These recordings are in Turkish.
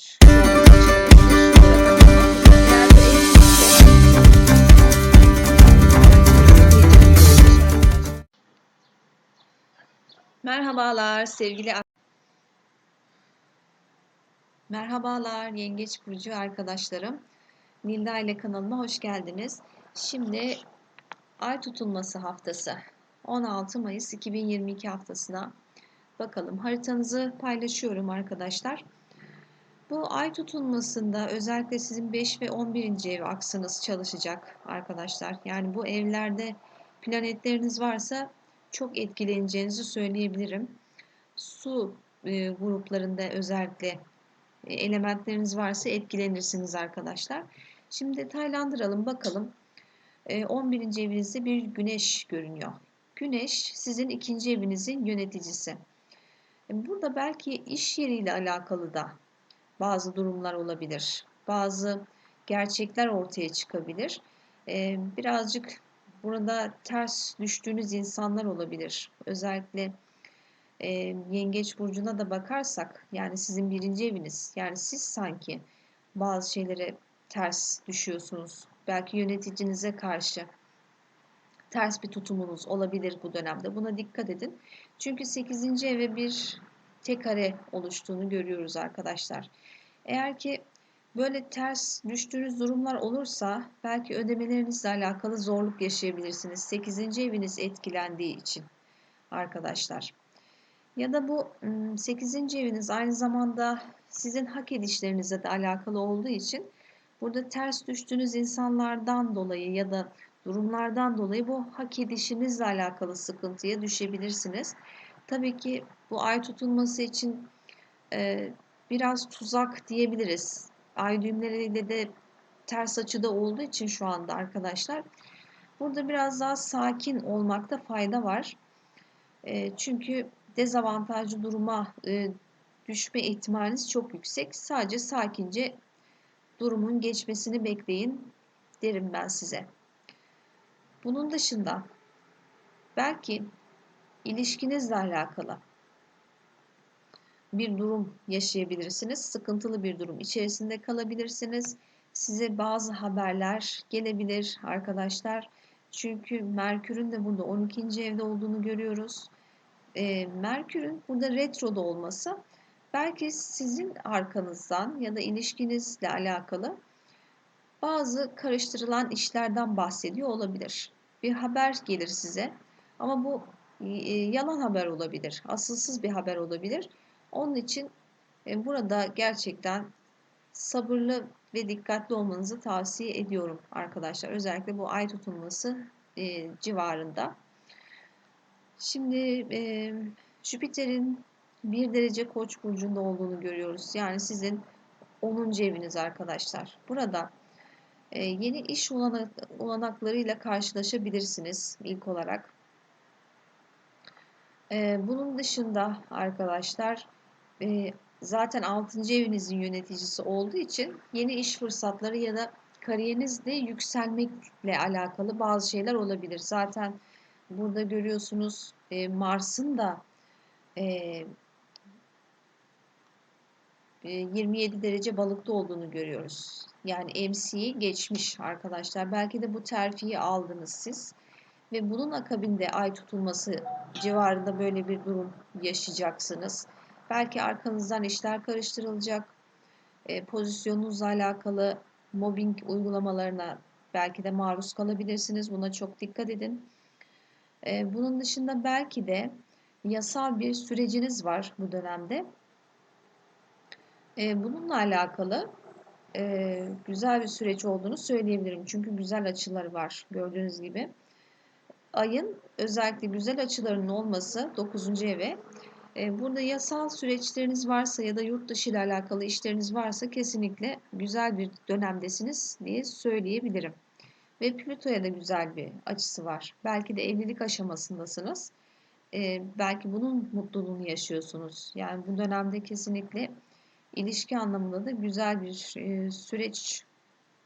çıkabilir. Merhabalar sevgili ar- Merhabalar Yengeç Burcu arkadaşlarım. Nilda ile kanalıma hoş geldiniz. Şimdi ay tutulması haftası 16 Mayıs 2022 haftasına bakalım. Haritanızı paylaşıyorum arkadaşlar. Bu ay tutulmasında özellikle sizin 5 ve 11. ev aksınız çalışacak arkadaşlar. Yani bu evlerde planetleriniz varsa çok etkileneceğinizi söyleyebilirim. Su e, gruplarında özellikle e, elementleriniz varsa etkilenirsiniz arkadaşlar. Şimdi detaylandıralım bakalım. E, 11. evinizde bir güneş görünüyor. Güneş sizin ikinci evinizin yöneticisi. E, Burada belki iş yeriyle alakalı da bazı durumlar olabilir. Bazı gerçekler ortaya çıkabilir. Ee, birazcık burada ters düştüğünüz insanlar olabilir. Özellikle e, Yengeç Burcu'na da bakarsak yani sizin birinci eviniz yani siz sanki bazı şeylere ters düşüyorsunuz. Belki yöneticinize karşı ters bir tutumunuz olabilir bu dönemde. Buna dikkat edin. Çünkü 8. eve bir tek kare oluştuğunu görüyoruz arkadaşlar. Eğer ki böyle ters düştüğünüz durumlar olursa belki ödemelerinizle alakalı zorluk yaşayabilirsiniz. 8. eviniz etkilendiği için arkadaşlar. Ya da bu 8. eviniz aynı zamanda sizin hak edişlerinize de alakalı olduğu için burada ters düştüğünüz insanlardan dolayı ya da durumlardan dolayı bu hak edişinizle alakalı sıkıntıya düşebilirsiniz. Tabii ki bu ay tutulması için e, biraz tuzak diyebiliriz. Ay düğümleriyle de ters açıda olduğu için şu anda arkadaşlar. Burada biraz daha sakin olmakta fayda var. E, çünkü dezavantajlı duruma e, düşme ihtimaliniz çok yüksek. Sadece sakince durumun geçmesini bekleyin derim ben size. Bunun dışında belki ilişkinizle alakalı bir durum yaşayabilirsiniz. Sıkıntılı bir durum içerisinde kalabilirsiniz. Size bazı haberler gelebilir arkadaşlar. Çünkü Merkür'ün de burada 12. evde olduğunu görüyoruz. E, Merkür'ün burada retroda olması belki sizin arkanızdan ya da ilişkinizle alakalı bazı karıştırılan işlerden bahsediyor olabilir. Bir haber gelir size ama bu yalan haber olabilir, asılsız bir haber olabilir. Onun için e, burada gerçekten sabırlı ve dikkatli olmanızı tavsiye ediyorum arkadaşlar. Özellikle bu ay tutulması e, civarında. Şimdi e, Jüpiter'in bir derece koç burcunda olduğunu görüyoruz. Yani sizin 10. eviniz arkadaşlar. Burada yeni iş olanaklarıyla karşılaşabilirsiniz ilk olarak. Bunun dışında arkadaşlar e, zaten 6. evinizin yöneticisi olduğu için yeni iş fırsatları ya da kariyerinizde yükselmekle alakalı bazı şeyler olabilir. Zaten burada görüyorsunuz e, Mars'ın da e, 27 e, derece balıkta olduğunu görüyoruz. Yani MC'yi geçmiş arkadaşlar. Belki de bu terfiyi aldınız siz. Ve bunun akabinde ay tutulması civarında böyle bir durum yaşayacaksınız. Belki arkanızdan işler karıştırılacak. E, pozisyonunuzla alakalı mobbing uygulamalarına belki de maruz kalabilirsiniz. Buna çok dikkat edin. E, bunun dışında belki de yasal bir süreciniz var bu dönemde. E, bununla alakalı güzel bir süreç olduğunu söyleyebilirim. Çünkü güzel açıları var gördüğünüz gibi. Ayın özellikle güzel açılarının olması 9. eve e, burada yasal süreçleriniz varsa ya da yurt dışı ile alakalı işleriniz varsa kesinlikle güzel bir dönemdesiniz diye söyleyebilirim. Ve Plüto'ya da güzel bir açısı var. Belki de evlilik aşamasındasınız. Ee, belki bunun mutluluğunu yaşıyorsunuz. Yani bu dönemde kesinlikle ilişki anlamında da güzel bir e, süreç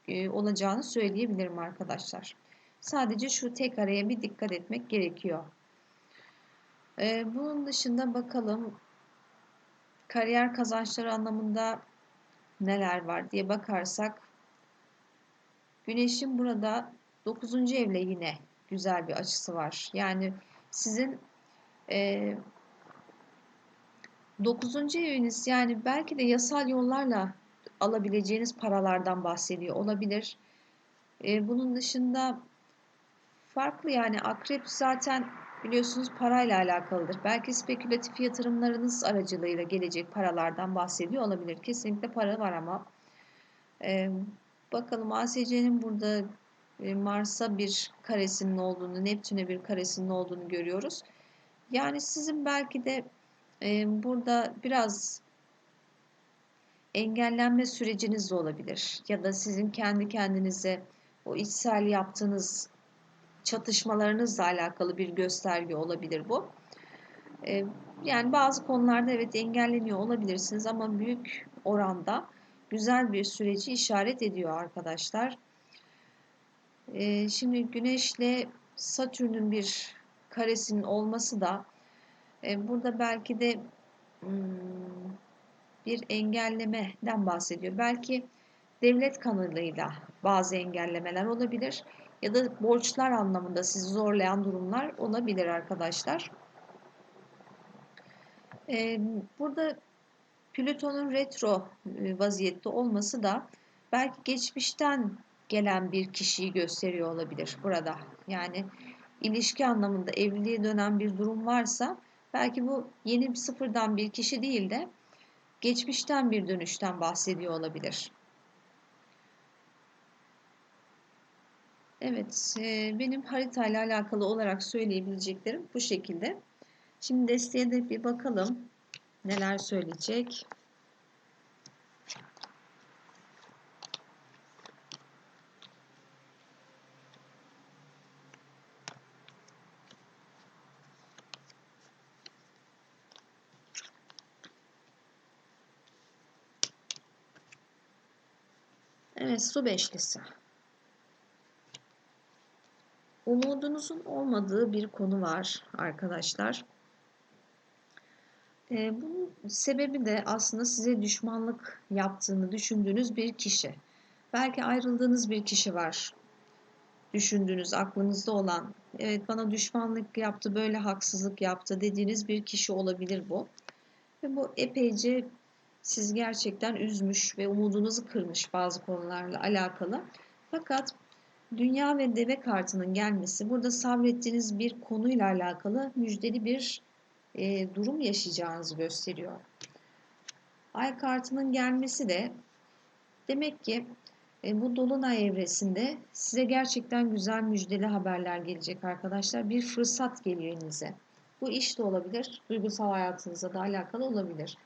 e, olacağını söyleyebilirim arkadaşlar. Sadece şu tek araya bir dikkat etmek gerekiyor. Ee, bunun dışında bakalım kariyer kazançları anlamında neler var diye bakarsak Güneşin burada 9. evle yine güzel bir açısı var. Yani sizin e, 9. eviniz yani belki de yasal yollarla alabileceğiniz paralardan bahsediyor olabilir. E, bunun dışında farklı yani akrep zaten biliyorsunuz parayla alakalıdır. Belki spekülatif yatırımlarınız aracılığıyla gelecek paralardan bahsediyor olabilir. Kesinlikle para var ama e, bakalım ASC'nin burada Mars'a bir karesinin olduğunu, Neptün'e bir karesinin olduğunu görüyoruz. Yani sizin belki de e, burada biraz engellenme süreciniz de olabilir. Ya da sizin kendi kendinize o içsel yaptığınız çatışmalarınızla alakalı bir gösterge olabilir bu. E, yani bazı konularda evet engelleniyor olabilirsiniz ama büyük oranda güzel bir süreci işaret ediyor arkadaşlar. E, şimdi Güneş'le Satürn'ün bir karesinin olması da e, burada belki de hmm, bir engellemeden bahsediyor. Belki devlet kanalıyla bazı engellemeler olabilir ya da borçlar anlamında sizi zorlayan durumlar olabilir arkadaşlar. Ee, burada Plüton'un retro e, vaziyette olması da belki geçmişten gelen bir kişiyi gösteriyor olabilir burada. Yani ilişki anlamında evliliğe dönen bir durum varsa belki bu yeni bir sıfırdan bir kişi değil de geçmişten bir dönüşten bahsediyor olabilir. Evet, e, benim haritayla alakalı olarak söyleyebileceklerim bu şekilde. Şimdi desteğe de bir bakalım neler söyleyecek. Evet, su beşlisi. Umudunuzun olmadığı bir konu var arkadaşlar. Ee, bunun sebebi de aslında size düşmanlık yaptığını düşündüğünüz bir kişi. Belki ayrıldığınız bir kişi var. Düşündüğünüz, aklınızda olan, evet bana düşmanlık yaptı, böyle haksızlık yaptı dediğiniz bir kişi olabilir bu. Ve bu epeyce siz gerçekten üzmüş ve umudunuzu kırmış bazı konularla alakalı. Fakat Dünya ve deve kartının gelmesi burada sabrettiğiniz bir konuyla alakalı müjdeli bir e, durum yaşayacağınızı gösteriyor. Ay kartının gelmesi de demek ki e, bu dolunay evresinde size gerçekten güzel müjdeli haberler gelecek arkadaşlar. Bir fırsat geliyor elinize. Bu iş de olabilir, duygusal hayatınızla da alakalı olabilir.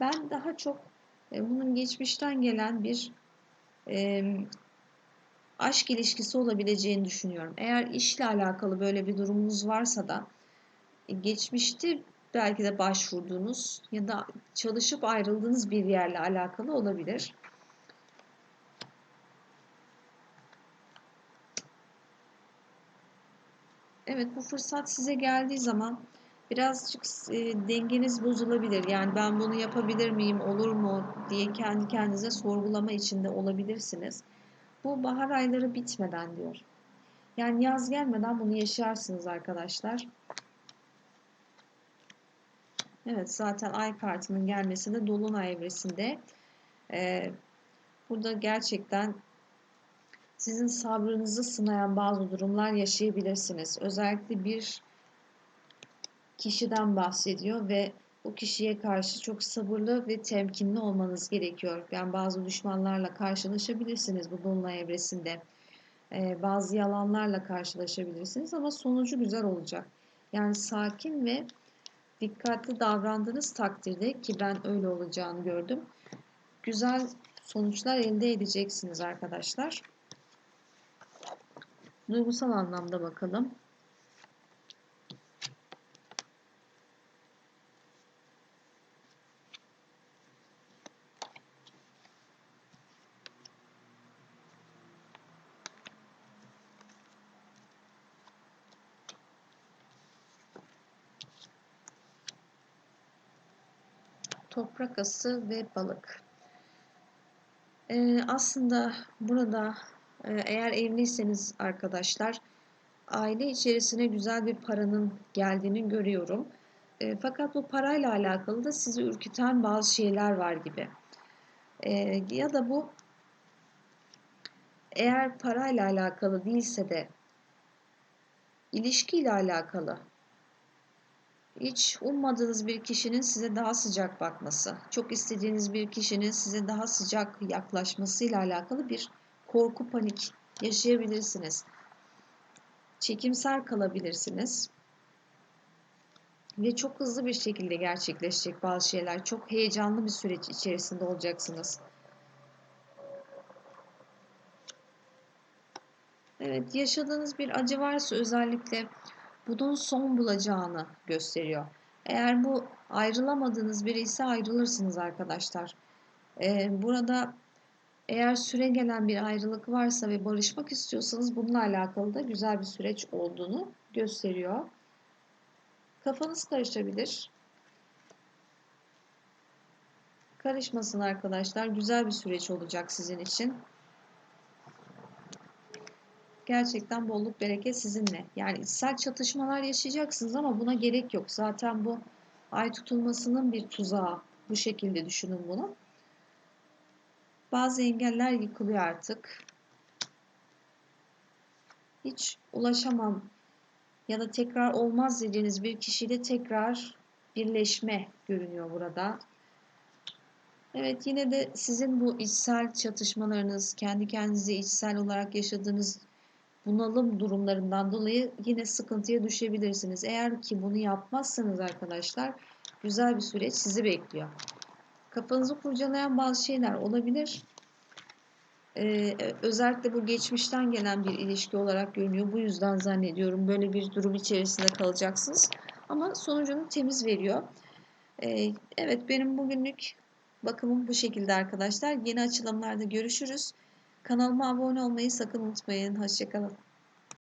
Ben daha çok e, bunun geçmişten gelen bir e, aşk ilişkisi olabileceğini düşünüyorum. Eğer işle alakalı böyle bir durumunuz varsa da e, geçmişte belki de başvurduğunuz ya da çalışıp ayrıldığınız bir yerle alakalı olabilir. Evet bu fırsat size geldiği zaman birazcık e, dengeniz bozulabilir. Yani ben bunu yapabilir miyim, olur mu diye kendi kendinize sorgulama içinde olabilirsiniz. Bu bahar ayları bitmeden diyor. Yani yaz gelmeden bunu yaşarsınız arkadaşlar. Evet zaten ay kartının gelmesi de dolunay evresinde. Ee, burada gerçekten sizin sabrınızı sınayan bazı durumlar yaşayabilirsiniz. Özellikle bir kişiden bahsediyor ve o kişiye karşı çok sabırlı ve temkinli olmanız gerekiyor. Yani bazı düşmanlarla karşılaşabilirsiniz bu dolunay evresinde. Ee, bazı yalanlarla karşılaşabilirsiniz ama sonucu güzel olacak. Yani sakin ve dikkatli davrandığınız takdirde ki ben öyle olacağını gördüm. Güzel sonuçlar elde edeceksiniz arkadaşlar. Duygusal anlamda bakalım. Toprak ası ve balık. Ee, aslında burada e, eğer evliyseniz arkadaşlar aile içerisine güzel bir paranın geldiğini görüyorum. E, fakat bu parayla alakalı da sizi ürküten bazı şeyler var gibi. E, ya da bu eğer parayla alakalı değilse de ilişkiyle alakalı hiç ummadığınız bir kişinin size daha sıcak bakması, çok istediğiniz bir kişinin size daha sıcak yaklaşmasıyla alakalı bir korku, panik yaşayabilirsiniz. Çekimser kalabilirsiniz. Ve çok hızlı bir şekilde gerçekleşecek bazı şeyler. Çok heyecanlı bir süreç içerisinde olacaksınız. Evet, yaşadığınız bir acı varsa özellikle bunun son bulacağını gösteriyor. Eğer bu ayrılamadığınız biri ise ayrılırsınız arkadaşlar. Ee, burada eğer süre gelen bir ayrılık varsa ve barışmak istiyorsanız bununla alakalı da güzel bir süreç olduğunu gösteriyor. Kafanız karışabilir. Karışmasın arkadaşlar. Güzel bir süreç olacak sizin için. Gerçekten bolluk bereket sizinle. Yani içsel çatışmalar yaşayacaksınız ama buna gerek yok. Zaten bu ay tutulmasının bir tuzağı. Bu şekilde düşünün bunu. Bazı engeller yıkılıyor artık. Hiç ulaşamam ya da tekrar olmaz dediğiniz bir kişiyle tekrar birleşme görünüyor burada. Evet yine de sizin bu içsel çatışmalarınız, kendi kendinize içsel olarak yaşadığınız bunalım durumlarından dolayı yine sıkıntıya düşebilirsiniz. Eğer ki bunu yapmazsanız arkadaşlar güzel bir süreç sizi bekliyor. Kafanızı kurcalayan bazı şeyler olabilir. Ee, özellikle bu geçmişten gelen bir ilişki olarak görünüyor. Bu yüzden zannediyorum böyle bir durum içerisinde kalacaksınız. Ama sonucunu temiz veriyor. Ee, evet benim bugünlük bakımım bu şekilde arkadaşlar. Yeni açılımlarda görüşürüz. Kanalıma abone olmayı sakın unutmayın. Hoşçakalın.